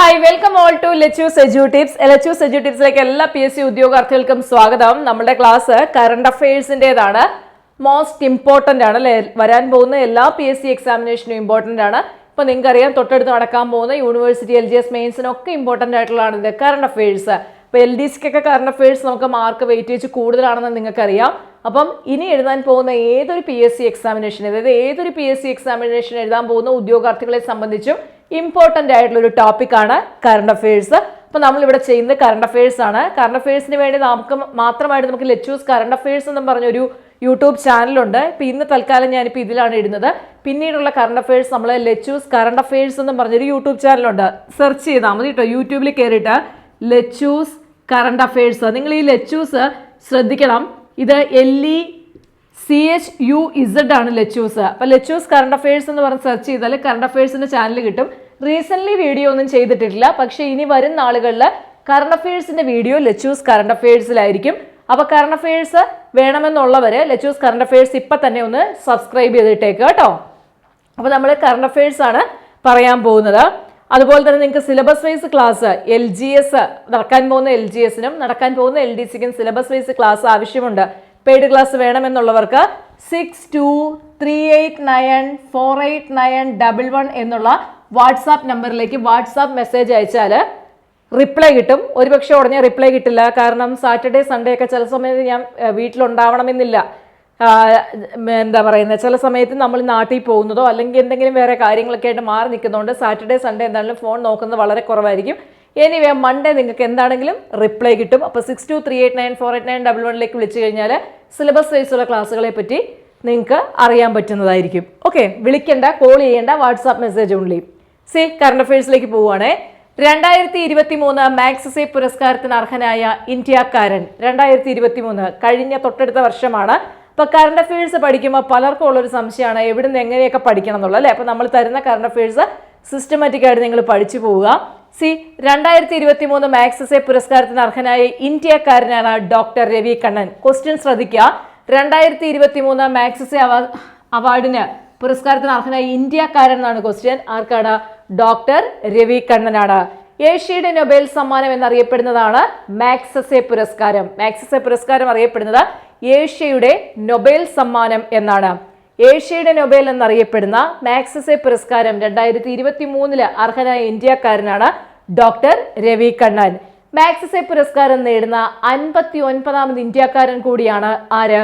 Hi welcome all to Lachu Seju tips Lachu Seju ടിപ്സിലേക്ക് എല്ലാ P S C ഉദ്യോഗാർത്ഥികൾക്കും സ്വാഗതം. നമ്മുടെ ക്ലാസ് കറണ്ട് അഫയേഴ്സിന്റെതാണ് മോസ്റ്റ് ഇമ്പോർട്ടന്റ് ആണ് അല്ലേ? വരാൻ പോകുന്ന എല്ലാ പി എസ് സി എക്സാമിനേഷനും ഇമ്പോർട്ടന്റ് ആണ്. ഇപ്പോൾ നിങ്ങൾക്ക് അറിയാം തൊട്ടടുത്ത് നടക്കാൻ പോകുന്ന യൂണിവേഴ്സിറ്റി എൽ ജി എസ് മെയിൻസിനൊക്കെ ഇമ്പോർട്ടന്റ് ആയിട്ടുള്ളതാണ് ഇത് കറണ്ട് അഫയേഴ്സ് ഇപ്പോൾ എൽ ഡി സിക്കൊക്കെ കറണ്ട് അഫയേഴ്സ് നമുക്ക് മാർക്ക് വെയിറ്റേജ് കൂടുതലാണെന്ന് നിങ്ങൾക്കറിയാം. അപ്പം ഇനി എഴുതാൻ പോകുന്ന ഏതൊരു പി എസ് സി എക്സാമിനേഷൻ അതായത് ഏതൊരു പി എസ് സി എക്സാമിനേഷൻ എഴുതാൻ പോകുന്ന ഉദ്യോഗാർത്ഥികളെ സംബന്ധിച്ചും ഇമ്പോർട്ടന്റ് ആയിട്ടുള്ള ഒരു ടോപ്പിക്കാണ് കറണ്ട് അഫയേഴ്സ് അപ്പോൾ നമ്മളിവിടെ ചെയ്യുന്നത് കറണ്ട് അഫയേഴ്സ് ആണ്. കറണ്ട് അഫയേഴ്സിന് വേണ്ടി നമുക്ക് മാത്രമായിട്ട് നമുക്ക് ലെച്ചൂസ് കറണ്ട് അഫയേഴ്സ് എന്നും പറഞ്ഞൊരു യൂട്യൂബ് ചാനലുണ്ട് ഇപ്പം ഇന്ന് തൽക്കാലം ഞാനിപ്പോൾ ഇതിലാണ് ഇടുന്നത്. പിന്നീടുള്ള കറണ്ട് അഫയേഴ്സ് നമ്മൾ ലെച്ചൂസ് കറണ്ട് അഫയേഴ്സ് എന്നും പറഞ്ഞൊരു യൂട്യൂബ് ചാനലുണ്ട് സെർച്ച് ചെയ്താൽ മതി കേട്ടോ യൂട്യൂബിൽ കയറിയിട്ട് ലെച്ചൂസ് കറണ്ട് അഫയേഴ്സ് നിങ്ങൾ ഈ ലെച്ചൂസ് ശ്രദ്ധിക്കണം. ഇത് L E C H U Z ആണ് ലെച്ചൂസ് അപ്പോൾ ലെച്ചൂസ് കറണ്ട് അഫയേഴ്സ് എന്ന് പറഞ്ഞ് സെർച്ച് ചെയ്താൽ കറണ്ട് അഫയേഴ്സിന്റെ ചാനൽ കിട്ടും. റീസെന്റ് വീഡിയോ ഒന്നും ചെയ്തിട്ടില്ല പക്ഷേ ഇനി വരും നാളുകളിൽ കറണ്ട് അഫയേഴ്സിന്റെ വീഡിയോ ലച്ചൂസ് കറണ്ട് അഫയേഴ്സിലായിരിക്കും അപ്പോൾ കറണ്ട് അഫയേഴ്സ് വേണമെന്നുള്ളവര് ലച്ചൂസ് കറണ്ട് അഫയേഴ്സ് ഇപ്പം തന്നെ ഒന്ന് സബ്സ്ക്രൈബ് ചെയ്തിട്ടേക്ക് കേട്ടോ. അപ്പോൾ നമ്മൾ കറണ്ട് അഫയേഴ്സ് ആണ് പറയാൻ പോകുന്നത്. അതുപോലെ തന്നെ നിങ്ങൾക്ക് syllabus wise class L G S നടക്കാൻ പോകുന്ന എൽ ജി എസിനും നടക്കാൻ പോകുന്ന എൽ ഡി സിക്കും സിലബസ് വൈസ് ക്ലാസ് ആവശ്യമുണ്ട്. Paid class വേണമെന്നുള്ളവർക്ക് six two three eight nine four eight nine double one എന്നുള്ള വാട്സാപ്പ് നമ്പറിലേക്ക് വാട്സാപ്പ് മെസ്സേജ് അയച്ചാൽ റിപ്ലൈ കിട്ടും. ഒരുപക്ഷെ ഉടനെ റിപ്ലൈ കിട്ടില്ല. കാരണം സാറ്റർഡേ സൺഡേ ഒക്കെ ചില സമയത്ത് ഞാൻ വീട്ടിലുണ്ടാവണമെന്നില്ല. എന്താ പറയുന്നത് ചില സമയത്ത് നമ്മൾ നാട്ടിൽ പോകുന്നതോ അല്ലെങ്കിൽ എന്തെങ്കിലും വേറെ കാര്യങ്ങളൊക്കെ ആയിട്ട് മാറി നിൽക്കുന്നതുകൊണ്ട് സാറ്റർഡേ സൺഡേ എന്തായാലും ഫോൺ നോക്കുന്നത് വളരെ കുറവായിരിക്കും. എനിവേ മൺഡേ നിങ്ങൾക്ക് എന്താണെങ്കിലും റിപ്ലൈ കിട്ടും. അപ്പോൾ six two three eight nine four eight nine double വണ്ണിലേക്ക് വിളിച്ചു കഴിഞ്ഞാൽ സിലബസ് വൈസുള്ള ക്ലാസ്സുകളെ പറ്റി നിങ്ങൾക്ക് അറിയാൻ പറ്റുന്നതായിരിക്കും. ഓക്കെ വിളിക്കേണ്ട കോൾ ചെയ്യേണ്ട വാട്സാപ്പ് മെസ്സേജ് ഓൺലി സി കറണ്ട് അഫയേഴ്സിലേക്ക് പോവുകയാണേ. രണ്ടായിരത്തി ഇരുപത്തി മൂന്ന് മാക്സസെ പുരസ്കാരത്തിന് അർഹനായ ഇന്ത്യക്കാരൻ രണ്ടായിരത്തി ഇരുപത്തി മൂന്ന് കഴിഞ്ഞ തൊട്ടടുത്ത വർഷമാണ്. അപ്പൊ കറണ്ട് അഫയേഴ്സ് പഠിക്കുമ്പോൾ പലർക്കും ഉള്ളൊരു സംശയമാണ് നിന്ന് എങ്ങനെയൊക്കെ പഠിക്കണം എന്നുള്ളത് അല്ലേ? അപ്പൊ നമ്മൾ തരുന്ന കറണ്ട് അഫയേഴ്സ് സിസ്റ്റമാറ്റിക് ആയിട്ട് നിങ്ങൾ പഠിച്ചു പോവുക. സി രണ്ടായിരത്തി ഇരുപത്തി മൂന്ന് മാക്സസെ പുരസ്കാരത്തിന് അർഹനായ ഇന്ത്യക്കാരനാണ് ഡോക്ടർ രവി കണ്ണൻ. ക്വസ്റ്റ്യൻ ശ്രദ്ധിക്കുക. രണ്ടായിരത്തി ഇരുപത്തി മൂന്ന് മാക്സസെ അവാ- അവാർഡിന് പുരസ്കാരത്തിന് അർഹനായ ഇന്ത്യക്കാരൻ എന്നാണ് ക്വസ്റ്റ്യൻ ആർക്കാണ്? ഡോക്ടർ രവി കണ്ണനാണ്. ഏഷ്യയുടെ നൊബേൽ സമ്മാനം എന്നറിയപ്പെടുന്നതാണ് മാക്സസെ പുരസ്കാരം. മാക്സസെ പുരസ്കാരം അറിയപ്പെടുന്നത് ഏഷ്യയുടെ നൊബേൽ സമ്മാനം എന്നാണ്. ഏഷ്യയുടെ നൊബേൽ എന്നറിയപ്പെടുന്ന മാക്സസെ പുരസ്കാരം രണ്ടായിരത്തി ഇരുപത്തി മൂന്നിൽ അർഹനായ ഇന്ത്യക്കാരനാണ് ഡോക്ടർ രവി കണ്ണൻ. മാക്സസെ പുരസ്കാരം നേടുന്ന അൻപത്തി ഒൻപതാമത് ഇന്ത്യക്കാരൻ കൂടിയാണ് ആര്?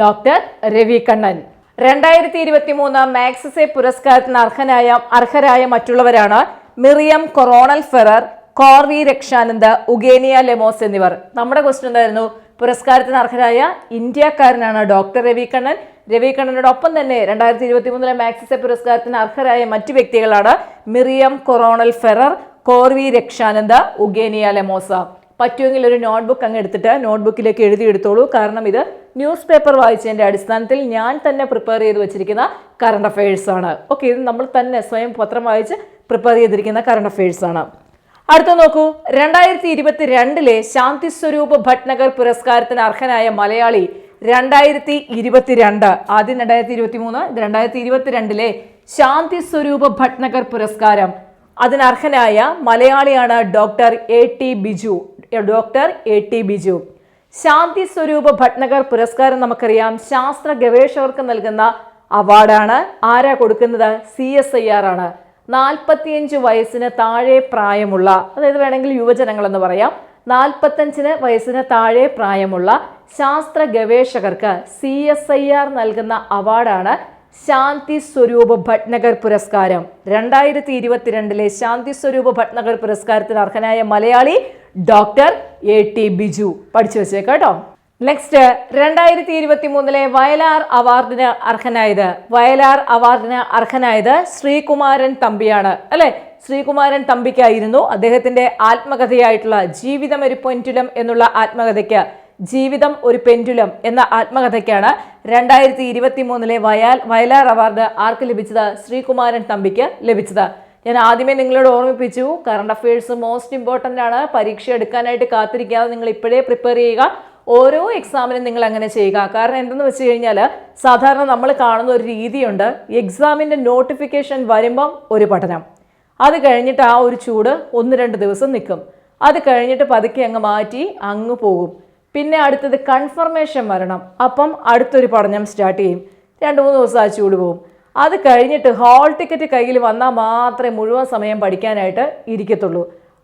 ഡോക്ടർ രവി കണ്ണൻ. രണ്ടായിരത്തി ഇരുപത്തി മൂന്ന് മാക്സസെ പുരസ്കാരത്തിന് അർഹനായ അർഹരായ മറ്റുള്ളവരാണ് Miriam Coronel Ferrer Korvi Rakshand Eugenio Lemos എന്നിവർ. നമ്മുടെ ക്വസ്റ്റ്യൻ എന്തായിരുന്നു? പുരസ്കാരത്തിന് അർഹരായ ഇന്ത്യക്കാരനാണ് ഡോക്ടർ രവി കണ്ണൻ രവി കണ്ണനോടൊപ്പം തന്നെ രണ്ടായിരത്തി ഇരുപത്തി മൂന്നിലെ മാക്സിസെ പുരസ്കാരത്തിന് അർഹരായ മറ്റു വ്യക്തികളാണ് Miriam Coronel Ferrer Korvi Rakshand Eugenio Lemos. പറ്റുമെങ്കിൽ ഒരു നോട്ട്ബുക്ക് അങ്ങ് എടുത്തിട്ട് നോട്ട്ബുക്കിലേക്ക് എഴുതി എടുത്തോളൂ. കാരണം ഇത് ന്യൂസ് പേപ്പർ വായിച്ചതിന്റെ അടിസ്ഥാനത്തിൽ ഞാൻ തന്നെ പ്രിപ്പയർ ചെയ്ത് വെച്ചിരിക്കുന്ന കറണ്ട് അഫയേഴ്സാണ് ഓക്കെ ഇത് നമ്മൾ തന്നെ സ്വയം പത്രം വായിച്ച് പ്രിപ്പയർ ചെയ്തിരിക്കുന്ന കറണ്ട് അഫയേഴ്സാണ് അടുത്ത നോക്കൂ. രണ്ടായിരത്തി ഇരുപത്തി രണ്ടിലെ ശാന്തി സ്വരൂപ് ഭട്നഗർ പുരസ്കാരത്തിന് അർഹനായ മലയാളി രണ്ടായിരത്തി ഇരുപത്തിരണ്ട് ആദ്യം രണ്ടായിരത്തി ഇരുപത്തി മൂന്ന് ഇത് രണ്ടായിരത്തി ഇരുപത്തിരണ്ടിലെ ശാന്തി സ്വരൂപ് ഭട്നഗർ പുരസ്കാരം. അതിനർഹനായ മലയാളിയാണ് doctor A T Biju. Doctor A T Biju. Shanti Swarup Bhatnagar പുരസ്കാരം നമുക്കറിയാം. ശാസ്ത്ര ഗവേഷകർക്ക് നൽകുന്ന അവാർഡാണ്. ആരാ കൊടുക്കുന്നത്? സി എസ് ഐ ആർ ആണ്. നാൽപ്പത്തിയഞ്ച് വയസ്സിന് താഴെ പ്രായമുള്ള അതായത് വേണമെങ്കിൽ യുവജനങ്ങൾ എന്ന് പറയാം. നാൽപ്പത്തഞ്ചിന് വയസ്സിന് താഴെ പ്രായമുള്ള ശാസ്ത്ര ഗവേഷകർക്ക് സി എസ് ഐ ആർ നൽകുന്ന അവാർഡാണ് ശാന്തി സ്വരൂപ ഭട്നഗർ പുരസ്കാരം. രണ്ടായിരത്തി ഇരുപത്തിരണ്ടിലെ ശാന്തി സ്വരൂപ ഭട്നഗർ പുരസ്കാരത്തിന് അർഹനായ മലയാളി ഡോക്ടർ എ ടി ബിജു. പഠിച്ചു വെച്ചേ വെച്ചേക്കാട്ടോ നെക്സ്റ്റ് രണ്ടായിരത്തി ഇരുപത്തി മൂന്നിലെ വയലാർ അവാർഡിന് അർഹനായത് വയലാർ അവാർഡിന് അർഹനായത് ശ്രീകുമാരൻ തമ്പിയാണ്. അല്ലെ? ശ്രീകുമാരൻ തമ്പിക്കായിരുന്നു അദ്ദേഹത്തിന്റെ ആത്മകഥയായിട്ടുള്ള ജീവിതം ഒരു പൊന്റുലം എന്നുള്ള ആത്മകഥയ്ക്ക് ജീവിതം ഒരു പെൻഡുലം എന്ന ആത്മകഥയ്ക്കാണ് രണ്ടായിരത്തി ഇരുപത്തി മൂന്നിലെ വയാൽ വയലാർ അവാർഡ് ആർക്ക് ലഭിച്ചത്? ശ്രീകുമാരൻ തമ്പിക്ക് ലഭിച്ചത്. ഞാൻ ആദ്യമേ നിങ്ങളോട് ഓർമ്മിപ്പിച്ചു കറണ്ട് അഫയേഴ്സ് മോസ്റ്റ് ഇമ്പോർട്ടന്റ് ആണ്. പരീക്ഷ എടുക്കാനായിട്ട് കാത്തിരിക്കാതെ നിങ്ങൾ ഇപ്പോഴേ പ്രിപ്പയർ ചെയ്യുക. ഓരോ എക്സാമിനും നിങ്ങൾ അങ്ങനെ ചെയ്യുക. കാരണം എന്തെന്ന് വെച്ച് കഴിഞ്ഞാൽ സാധാരണ നമ്മൾ കാണുന്ന ഒരു രീതിയുണ്ട്. എക്സാമിന്റെ നോട്ടിഫിക്കേഷൻ വരുമ്പം ഒരു പഠനം. അത് കഴിഞ്ഞിട്ട് ആ ഒരു ചൂട് ഒന്ന് രണ്ട് ദിവസം നിൽക്കും. അത് കഴിഞ്ഞിട്ട് പതുക്കെ അങ്ങ് മാറ്റി അങ്ങ് പോകും. പിന്നെ അടുത്തത് കൺഫർമേഷൻ വരണം. അപ്പം അടുത്തൊരു പഠനം സ്റ്റാർട്ട് ചെയ്യും. രണ്ട് മൂന്ന് ദിവസം ആ ചൂട് പോകും അത് കഴിഞ്ഞിട്ട് ഹാൾ ടിക്കറ്റ് കയ്യിൽ വന്നാൽ മാത്രമേ മുഴുവൻ സമയം പഠിക്കാനായിട്ട് ഇരിക്കത്തുള്ളൂ.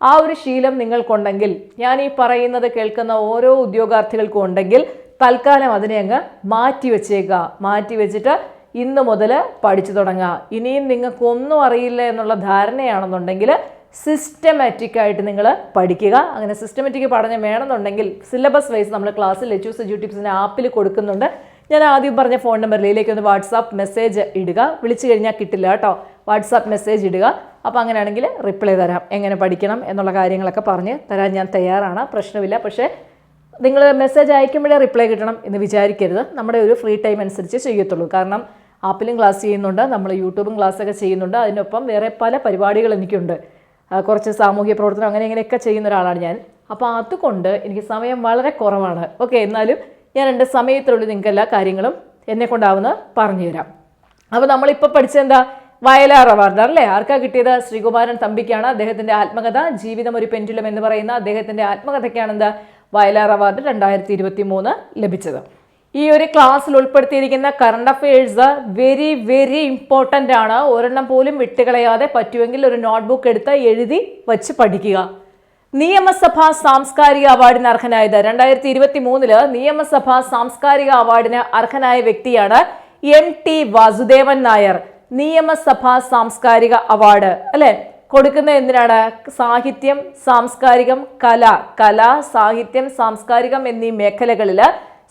ആ ഒരു ശീലം നിങ്ങൾക്കുണ്ടെങ്കിൽ ഞാൻ ഈ പറയുന്നത് കേൾക്കുന്ന ഓരോ ഉദ്യോഗാർത്ഥികൾക്കും ഉണ്ടെങ്കിൽ തൽക്കാലം അതിനെ അങ്ങ് മാറ്റി വെച്ചേക്കുക മാറ്റി വെച്ചിട്ട് ഇന്ന് മുതൽ പഠിച്ചു തുടങ്ങുക. ഇനിയും നിങ്ങൾക്കൊന്നും അറിയില്ല എന്നുള്ള ധാരണയാണെന്നുണ്ടെങ്കിൽ സിസ്റ്റമാറ്റിക് ആയിട്ട് നിങ്ങൾ പഠിക്കുക. അങ്ങനെ സിസ്റ്റമാറ്റിക് പഠനം വേണമെന്നുണ്ടെങ്കിൽ സിലബസ് വൈസ് നമ്മൾ ക്ലാസ്സിൽ എച്ച് എജു ടിപ്സിന്റെ ആപ്പിൽ കൊടുക്കുന്നുണ്ട്. ഞാൻ ആദ്യം പറഞ്ഞ ഫോൺ നമ്പറിലേക്ക് ഒന്ന് വാട്സാപ്പ് മെസ്സേജ് ഇടുക. വിളിച്ചു കഴിഞ്ഞാൽ കിട്ടില്ല കേട്ടോ വാട്സാപ്പ് മെസ്സേജ് ഇടുക. അപ്പോൾ അങ്ങനെയാണെങ്കിൽ റിപ്ലൈ തരാം. എങ്ങനെ പഠിക്കണം എന്നുള്ള കാര്യങ്ങളൊക്കെ പറഞ്ഞ് തരാൻ ഞാൻ തയ്യാറാണ്. പ്രശ്നമില്ല. പക്ഷേ നിങ്ങൾ മെസ്സേജ് അയക്കുമ്പോഴേ റിപ്ലൈ കിട്ടണം എന്ന് വിചാരിക്കരുത്. നമ്മുടെ ഒരു ഫ്രീ ടൈം അനുസരിച്ച് ചെയ്യത്തുള്ളൂ. കാരണം ആപ്പിലും ക്ലാസ് ചെയ്യുന്നുണ്ട്. നമ്മൾ യൂട്യൂബും ക്ലാസ്സൊക്കെ ചെയ്യുന്നുണ്ട്. അതിനൊപ്പം വേറെ പല പരിപാടികൾ എനിക്കുണ്ട്. കുറച്ച് സാമൂഹ്യ പ്രവർത്തനം അങ്ങനെ ഇങ്ങനെയൊക്കെ ചെയ്യുന്ന ഒരാളാണ് ഞാൻ. അപ്പോൾ അതുകൊണ്ട് എനിക്ക് സമയം വളരെ കുറവാണ്. ഓക്കെ എന്നാലും ഞാൻ എന്റെ സമയത്തിനുള്ളിൽ നിങ്ങൾക്ക് എല്ലാ കാര്യങ്ങളും എന്നെ കൊണ്ടാവുന്ന പറഞ്ഞു തരാം അപ്പോൾ നമ്മളിപ്പോൾ പഠിച്ചെന്താ വയലാർ അവാർഡ് അല്ലേ? ആർക്കാ കിട്ടിയത്? ശ്രീകുമാരൻ തമ്പിക്കാണ്. അദ്ദേഹത്തിന്റെ ആത്മകഥ ജീവിതം ഒരു പെൻഡുലം എന്ന് പറയുന്ന അദ്ദേഹത്തിന്റെ ആത്മകഥയ്ക്കാണ് എന്താ? വയലാർ അവാർഡ് രണ്ടായിരത്തി ഇരുപത്തി മൂന്ന് ലഭിച്ചത്. ഈ ഒരു ക്ലാസ്സിൽ ഉൾപ്പെടുത്തിയിരിക്കുന്ന current affairs very very important ആണ്. ഒരെണ്ണം പോലും വിട്ടുകളയാതെ പറ്റുമെങ്കിൽ ഒരു നോട്ട്ബുക്ക് എടുത്ത് എഴുതി വച്ച് പഠിക്കുക. നിയമസഭാ സാംസ്കാരിക അവാർഡിന് അർഹനായത് രണ്ടായിരത്തി ഇരുപത്തി മൂന്നിൽ നിയമസഭാ സാംസ്കാരിക അവാർഡിന് അർഹനായ വ്യക്തിയാണ് എം ടി വാസുദേവൻ നായർ. നിയമസഭാ സാംസ്കാരിക അവാർഡ് അല്ലെ? കൊടുക്കുന്ന എന്തിനാണ്? സാഹിത്യം സാംസ്കാരികം കല. കല സാഹിത്യം സാംസ്കാരികം എന്നീ മേഖലകളിൽ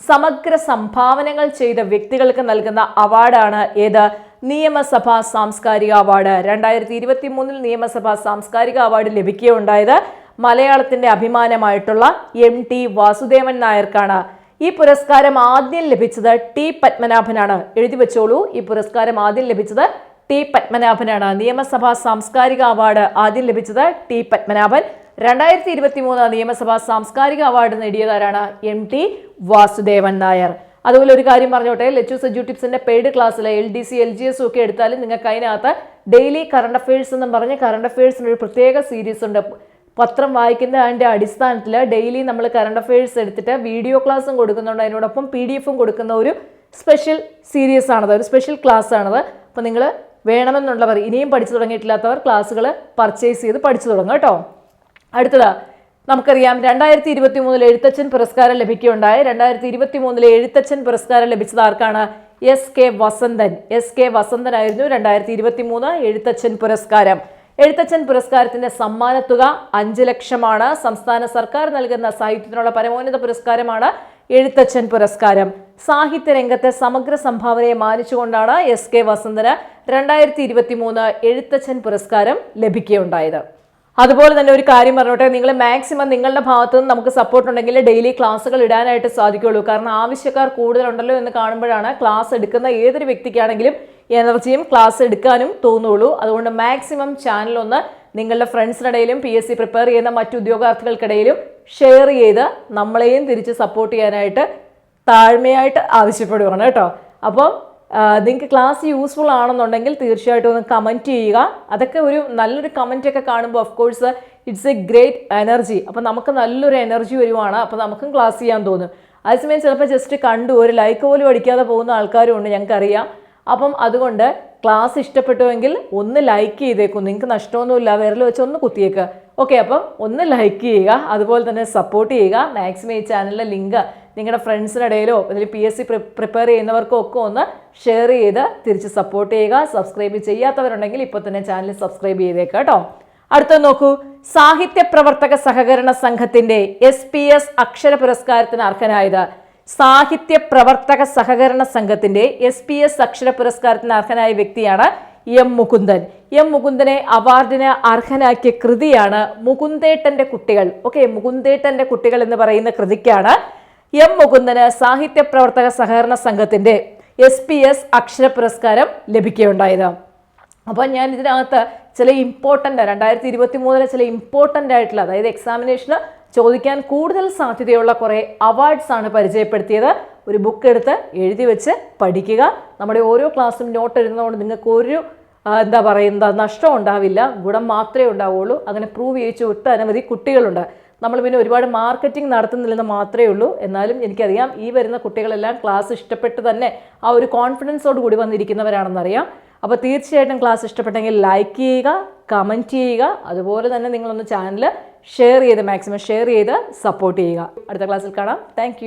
സമഗ്ര സംഭാവനകൾ ചെയ്ത വ്യക്തികൾക്ക് നൽകുന്ന അവാർഡാണ് ഏത്? നിയമസഭാ സാംസ്കാരിക അവാർഡ്. രണ്ടായിരത്തി ഇരുപത്തി മൂന്നിൽ നിയമസഭാ സാംസ്കാരിക അവാർഡ് ലഭിക്കുകയുണ്ടായത് മലയാളത്തിന്റെ അഭിമാനമായിട്ടുള്ള എം ടി വാസുദേവൻ നായർക്കാണ്. ഈ പുരസ്കാരം ആദ്യം ലഭിച്ചത് ടി പത്മനാഭനാണ്. എഴുതി വെച്ചോളൂ. ഈ പുരസ്കാരം ആദ്യം ലഭിച്ചത് ടി പത്മനാഭനാണ്. നിയമസഭാ സാംസ്കാരിക അവാർഡ് ആദ്യം ലഭിച്ചത് ടി പത്മനാഭൻ. രണ്ടായിരത്തി ഇരുപത്തി മൂന്ന് നിയമസഭാ സാംസ്കാരിക അവാർഡ് നേടിയതാരാണ് എം ടി വാസുദേവൻ നായർ. അതുപോലെ ഒരു കാര്യം പറഞ്ഞോട്ടെ ലെച്ചു സജു ടിപ്സിന്റെ പെയ്ഡ് ക്ലാസ്സിലെ L D C L G S ഒക്കെ എടുത്താലും നിങ്ങൾക്ക് അതിനകത്ത് ഡെയിലി കറണ്ട് അഫയേഴ്സ് എന്നും പറഞ്ഞ് കറണ്ട് അഫയേഴ്സിന് ഒരു പ്രത്യേക സീരീസ് ഉണ്ട്. പത്രം വായിക്കുന്ന അതിന്റെ അടിസ്ഥാനത്തിൽ ഡെയിലി നമ്മൾ കറണ്ട് അഫയേഴ്സ് എടുത്തിട്ട് വീഡിയോ ക്ലാസ്സും കൊടുക്കുന്നുണ്ട്. അതിനോടൊപ്പം പി ഡി എഫും കൊടുക്കുന്ന ഒരു സ്പെഷ്യൽ സീരീസ് ആണത് ഒരു സ്പെഷ്യൽ ക്ലാസ് ആണത്. അപ്പോൾ നിങ്ങൾ വേണമെന്നുള്ളവർ ഇനിയും പഠിച്ചു തുടങ്ങിയിട്ടില്ലാത്തവർ ക്ലാസ്സുകൾ പർച്ചേസ് ചെയ്ത് പഠിച്ചു തുടങ്ങും കേട്ടോ. അടുത്തത് നമുക്കറിയാം രണ്ടായിരത്തി ഇരുപത്തി മൂന്നിൽ എഴുത്തച്ഛൻ പുരസ്കാരം ലഭിക്കുകയുണ്ടായി. രണ്ടായിരത്തി ഇരുപത്തി മൂന്നിലെ എഴുത്തച്ഛൻ പുരസ്കാരം ലഭിച്ചത് ആർക്കാണ്? S K Vasanthan. S K വസന്തനായിരുന്നു രണ്ടായിരത്തി ഇരുപത്തി മൂന്ന് എഴുത്തച്ഛൻ പുരസ്കാരം. എഴുത്തച്ഛൻ പുരസ്കാരത്തിന്റെ സമ്മാനത്തുക അഞ്ച് ലക്ഷമാണ്. സംസ്ഥാന സർക്കാർ നൽകുന്ന സാഹിത്യത്തിനുള്ള പരമോന്നത പുരസ്കാരമാണ് എഴുത്തച്ഛൻ പുരസ്കാരം. സാഹിത്യ രംഗത്തെ സമഗ്ര സംഭാവനയെ മാനിച്ചുകൊണ്ടാണ് എസ് കെ വസന്തന് രണ്ടായിരത്തി ഇരുപത്തി മൂന്ന് എഴുത്തച്ഛൻ പുരസ്കാരം ലഭിക്കുകയുണ്ടായത്. അതുപോലെ തന്നെ ഒരു കാര്യം പറഞ്ഞോട്ടെ നിങ്ങൾ മാക്സിമം നിങ്ങളുടെ ഭാഗത്തു നിന്ന് നമുക്ക് സപ്പോർട്ട് ഉണ്ടെങ്കിൽ ഡെയിലി ക്ലാസ്സുകൾ ഇടാനായിട്ട് സാധിക്കുള്ളൂ. കാരണം ആവശ്യക്കാർ കൂടുതലുണ്ടല്ലോ എന്ന് കാണുമ്പോഴാണ് ക്ലാസ് എടുക്കുന്ന ഏതൊരു വ്യക്തിക്കാണെങ്കിലും എനർജിയും ക്ലാസ് എടുക്കാനും തോന്നുള്ളൂ. അതുകൊണ്ട് മാക്സിമം ചാനൽ ഒന്ന് നിങ്ങളുടെ ഫ്രണ്ട്സിനിടയിലും പി എസ് സി പ്രിപ്പയർ ചെയ്യുന്ന മറ്റു ഉദ്യോഗാർത്ഥികൾക്കിടയിലും ഷെയർ ചെയ്ത് നമ്മളെയും തിരിച്ച് സപ്പോർട്ട് ചെയ്യാനായിട്ട് താഴ്മയായിട്ട് ആവശ്യപ്പെടുകയാണ് കേട്ടോ. അപ്പോൾ നിങ്ങൾക്ക് ക്ലാസ് യൂസ്ഫുൾ ആണെന്നുണ്ടെങ്കിൽ തീർച്ചയായിട്ടും ഒന്ന് കമന്റ് ചെയ്യുക. അതൊക്കെ ഒരു നല്ലൊരു കമന്റ് ഒക്കെ കാണുമ്പോൾ of course it's a great energy അപ്പോൾ നമുക്ക് നല്ലൊരു എനർജി വരുവാണ്. അപ്പോൾ നമുക്കും ക്ലാസ് ചെയ്യാൻ തോന്നും. അതേസമയം ചിലപ്പോൾ ജസ്റ്റ് കണ്ടു ഒരു ലൈക്ക് പോലും അടിക്കാതെ പോകുന്ന ആൾക്കാരും ഉണ്ട് ഞങ്ങൾക്കറിയാം. അപ്പം അതുകൊണ്ട് ക്ലാസ് ഇഷ്ടപ്പെട്ടുവെങ്കിൽ ഒന്ന് ലൈക്ക് ചെയ്തേക്കും. നിങ്ങൾക്ക് നഷ്ടമൊന്നുമില്ല. വിരൽ വെച്ച് ഒന്ന് കുത്തിയേക്കുക ഓക്കെ അപ്പം ഒന്ന് ലൈക്ക് ചെയ്യുക അതുപോലെ തന്നെ സപ്പോർട്ട് ചെയ്യുക. മാക്സിമം ഈ ചാനലിലെ ലിങ്ക് നിങ്ങളുടെ ഫ്രണ്ട്സിനിടയിലോ അല്ലെങ്കിൽ പി എസ് സി പ്രിപ്പയർ ചെയ്യുന്നവർക്കോ ഒക്കെ ഒന്ന് ഷെയർ ചെയ്ത് തിരിച്ച് സപ്പോർട്ട് ചെയ്യുക സബ്സ്ക്രൈബ് ചെയ്യാത്തവരുണ്ടെങ്കിൽ ഇപ്പോൾ തന്നെ ചാനൽ സബ്സ്ക്രൈബ് ചെയ്തേക്കുക കേട്ടോ. അടുത്ത നോക്കൂ. സാഹിത്യ പ്രവർത്തക സഹകരണ സംഘത്തിന്റെ എസ് പി എസ് അക്ഷര പുരസ്കാരത്തിന് അർഹനായത് സാഹിത്യ പ്രവർത്തക സഹകരണ സംഘത്തിന്റെ എസ് പി എസ് അക്ഷര പുരസ്കാരത്തിന് അർഹനായ വ്യക്തിയാണ് എം മുകുന്ദൻ. എം മുകുന്ദനെ അവാർഡിന് അർഹനാക്കിയ കൃതിയാണ് മുകുന്ദേട്ടന്റെ കുട്ടികൾ. ഓക്കെ മുകുന്ദേട്ടന്റെ കുട്ടികൾ എന്ന് പറയുന്ന കൃതിക്കാണ് എം മുകുന്ദന് സാഹിത്യ പ്രവർത്തക സഹകരണ സംഘത്തിന്റെ എസ് പി എസ് അക്ഷര പുരസ്കാരം ലഭിക്കുകയുണ്ടായത്. അപ്പോൾ ഞാൻ ഇതിനകത്ത് ചില ഇമ്പോർട്ടന്റ് രണ്ടായിരത്തി ഇരുപത്തി മൂന്നിലെ ചില ഇമ്പോർട്ടന്റ് ആയിട്ടുള്ള അതായത് എക്സാമിനേഷന് ചോദിക്കാൻ കൂടുതൽ സാധ്യതയുള്ള കുറേ അവാർഡ്സ് ആണ് പരിചയപ്പെടുത്തിയത്. ഒരു ബുക്ക് എടുത്ത് എഴുതി വെച്ച് പഠിക്കുക. നമ്മുടെ ഓരോ ക്ലാസ്സും നോട്ട് എഴുതുന്നതുകൊണ്ട് നിങ്ങൾക്ക് ഒരു എന്താ പറയുന്നത് നഷ്ടം ഉണ്ടാവില്ല. ഗുണം മാത്രമേ ഉണ്ടാവുള്ളൂ. അങ്ങനെ പ്രൂവ് ചെയ്യിച്ചു ഒട്ട് അനവധി കുട്ടികളുണ്ട്. നമ്മൾ പിന്നെ ഒരുപാട് മാർക്കറ്റിംഗ് നടത്തുന്നില്ലെന്ന് മാത്രമേ ഉള്ളൂ. എന്നാലും എനിക്കറിയാം ഈ വരുന്ന കുട്ടികളെല്ലാം ക്ലാസ് ഇഷ്ടപ്പെട്ട് തന്നെ ആ ഒരു കോൺഫിഡൻസോട് കൂടി വന്നിരിക്കുന്നവരാണെന്നറിയാം അപ്പോൾ തീർച്ചയായിട്ടും ക്ലാസ് ഇഷ്ടപ്പെട്ടെങ്കിൽ ലൈക്ക് ചെയ്യുക കമന്റ് ചെയ്യുക. അതുപോലെ തന്നെ നിങ്ങളൊന്ന് ചാനൽ ഷെയർ ചെയ്ത് മാക്സിമം ഷെയർ ചെയ്ത് സപ്പോർട്ട് ചെയ്യുക. അടുത്ത ക്ലാസ്സിൽ കാണാം. താങ്ക്